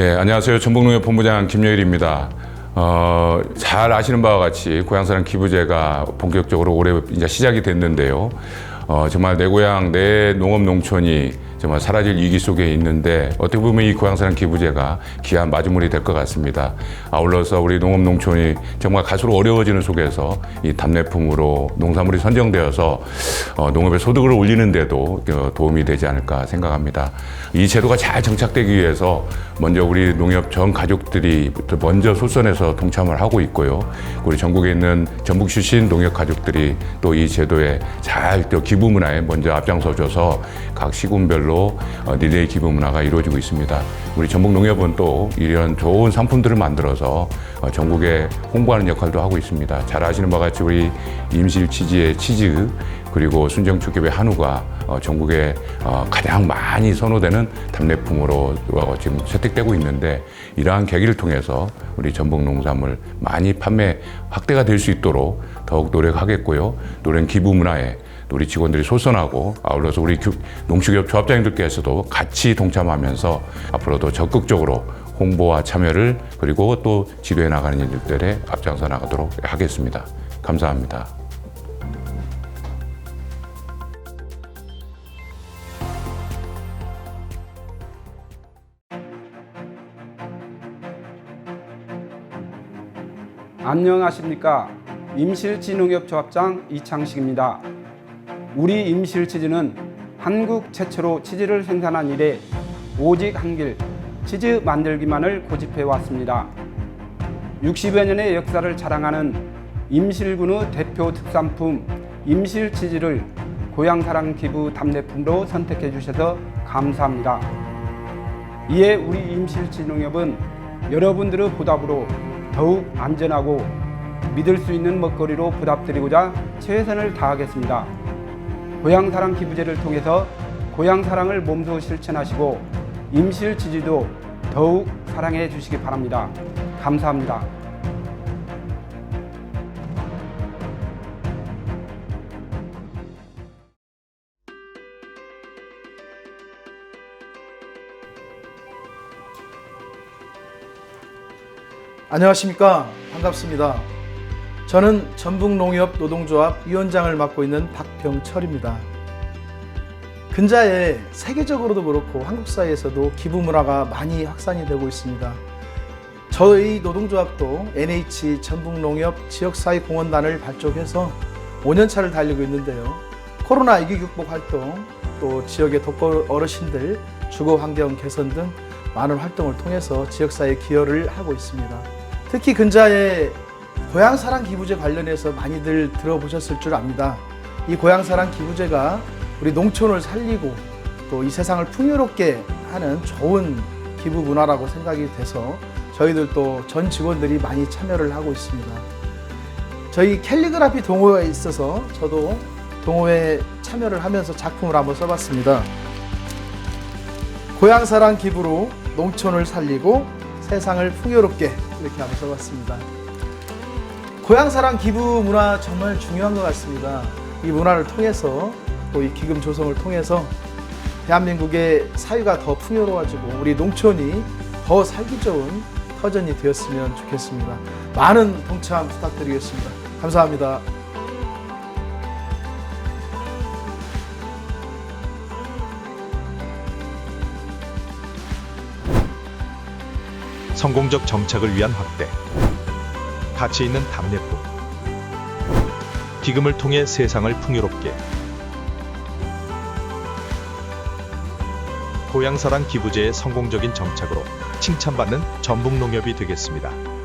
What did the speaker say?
예, 안녕하세요. 전북농협 본부장 김여일입니다. 어, 잘 아시는 바와 같이 고향사랑 기부제가 본격적으로 올해 이제 시작이 됐는데요. 어, 정말 내 고향, 내 농업 농촌이 정말 사라질 위기 속에 있는데 어떻게 보면 이 고향사랑 기부제가 귀한 마주물이 될 것 같습니다. 아울러서 우리 농업 농촌이 정말 갈수록 어려워지는 속에서 이 답례품으로 농산물이 선정되어서 어, 농업의 소득을 올리는데도 어, 도움이 되지 않을까 생각합니다. 이 제도가 잘 정착되기 위해서 먼저 우리 농협 전 가족들이 먼저 솔선해서 동참을 하고 있고요. 우리 전국에 있는 전북 출신 농협 가족들이 또 이 제도에 잘 또 기부 문화에 먼저 앞장서줘서 각 시군별로 어, 릴레이 기부 문화가 이루어지고 있습니다. 우리 전북 농협은 또 이런 좋은 상품들을 만들어서 어, 전국에 홍보하는 역할도 하고 있습니다. 잘 아시는 바와 같이 우리 임실 치즈의 치즈 그리고 순정축협의 한우가 어, 전국에 어, 가장 많이 선호되는 답례품으로 어, 지금 채택되고 있는데 이러한 계기를 통해서 우리 전북 농산물 많이 판매 확대가 될 수 있도록 더욱 노력하겠고요. 노련 기부 문화에 또 우리 직원들이 솔선하고 아울러서 우리 규- 농축협 조합장님들께서도 같이 동참하면서 앞으로도 적극적으로 홍보와 참여를 그리고 또 지도해 나가는 일들에 앞장서 나가도록 하겠습니다. 감사합니다. 안녕하십니까 임실치농협조합장 이창식입니다. 우리 임실 치즈는 한국 최초로 치즈를 생산한 이래 오직 한 길 치즈 만들기만을 고집해 왔습니다. 60여 년의 역사를 자랑하는 임실군의 대표 특산품 임실 치즈를 고향사랑 기부 답례품으로 선택해 주셔서 감사합니다. 이에 우리 임실치농협은 여러분들의 보답으로 더욱 안전하고 믿을 수 있는 먹거리로 보답드리고자 최선을 다하겠습니다. 고향사랑 기부제를 통해서 고향사랑을 몸소 실천하시고 임실치즈도 더욱 사랑해 주시기 바랍니다. 감사합니다. 안녕하십니까 반갑습니다. 저는 전북농협 노동조합 위원장을 맡고 있는 박병철입니다. 근자에 세계적으로도 그렇고 한국 사회에서도 기부 문화가 많이 확산이 되고 있습니다. 저희 노동조합도 NH 전북농협 지역사회공헌단을 발족해서 5년차를 달리고 있는데요. 코로나 위기 극복 활동, 또 지역의 독거 어르신들 주거 환경 개선 등 많은 활동을 통해서 지역사회 기여를 하고 있습니다. 특히 근자에 고향사랑 기부제 관련해서 많이들 들어보셨을 줄 압니다. 이 고향사랑 기부제가 우리 농촌을 살리고 또 이 세상을 풍요롭게 하는 좋은 기부 문화라고 생각이 돼서 저희들도 전 직원들이 많이 참여를 하고 있습니다. 저희 캘리그라피 동호회에 있어서 저도 동호회에 참여를 하면서 작품을 한번 써봤습니다. 고향사랑 기부로 농촌을 살리고 세상을 풍요롭게 이렇게 한번 써봤습니다. 고향 사랑 기부 문화 정말 중요한 것 같습니다. 이 문화를 통해서 또 이 기금 조성을 통해서 대한민국의 사회가 더 풍요로워지고 우리 농촌이 더 살기 좋은 터전이 되었으면 좋겠습니다. 많은 동참 부탁드리겠습니다. 감사합니다. 성공적 정착을 위한 확대, 가치 있는 답례품, 기금을 통해 세상을 풍요롭게, 고향사랑 기부제의 성공적인 정착으로 칭찬받는 전북농협이 되겠습니다.